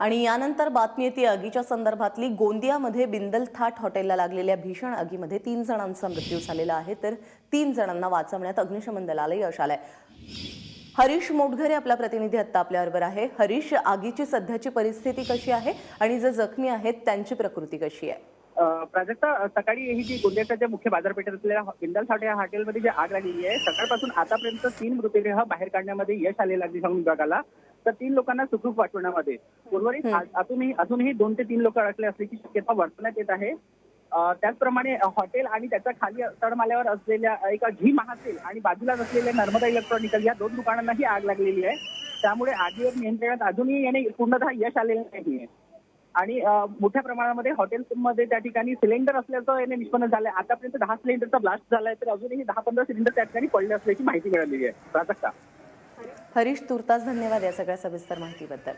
आणि यानंतर बातमी येते आगीच्या संदर्भातली. गोंदियामध्ये बिंदल थाट हॉटेलला लागलेल्या भीषण आगीमध्ये तीन जणांचा मृत्यू झालेला आहे. तर तीन जणांना वाचवण्यात अग्निशमन दलाला यश आलंय. हरीश मोटघरे आपला प्रतिनिधी आत्ता आपल्याबरोबर आहे. हरीश आगीची सध्याची परिस्थिती कशी आहे? आणि जे जखमी आहेत त्यांची प्रकृती कशी आहे? प्राजक्ता सकाळी ही जी गोंदियाच्या ज्या मुख्य बाजारपेठेत असलेल्या बिंदल साठे या हॉटेलमध्ये जी आग लागलेली आहे सकाळपासून आतापर्यंत तीन मृतदेह बाहेर काढण्यामध्ये यश आलेलं अग्निशमन विभागाला. तर तीन लोकांना सुखरूप वाचवण्यामध्ये. उर्वरित अजूनही अजूनही दोन ते तीन लोक अडकले असल्याची शक्यता वर्तवण्यात येत आहे. त्याचप्रमाणे हॉटेल आणि त्याच्याखाली तळमाल्यावर असलेल्या एका घी महासेल आणि बाजूलाच असलेल्या नर्मदा इलेक्ट्रॉनिकल या दोन दुकानांनाही आग लागलेली आहे. त्यामुळे आगीवर नियंत्रणात अजूनही याने पूर्णतः यश आलेलं नाहीये. आणि मोठ्या प्रमाणामध्ये हॉटेल्समध्ये त्या ठिकाणी सिलेंडर असल्याचं याने निष्पन्न झालंय. आतापर्यंत दहा सिलेंडरचा ब्लास्ट झालाय तर अजूनही दहा पंधरा सिलेंडर त्या ठिकाणी पडले असल्याची माहिती मिळालेली आहे. प्राजक्ता. हरीश तुर्तास धन्यवाद या सगळ्या सविस्तर माहितीबद्दल.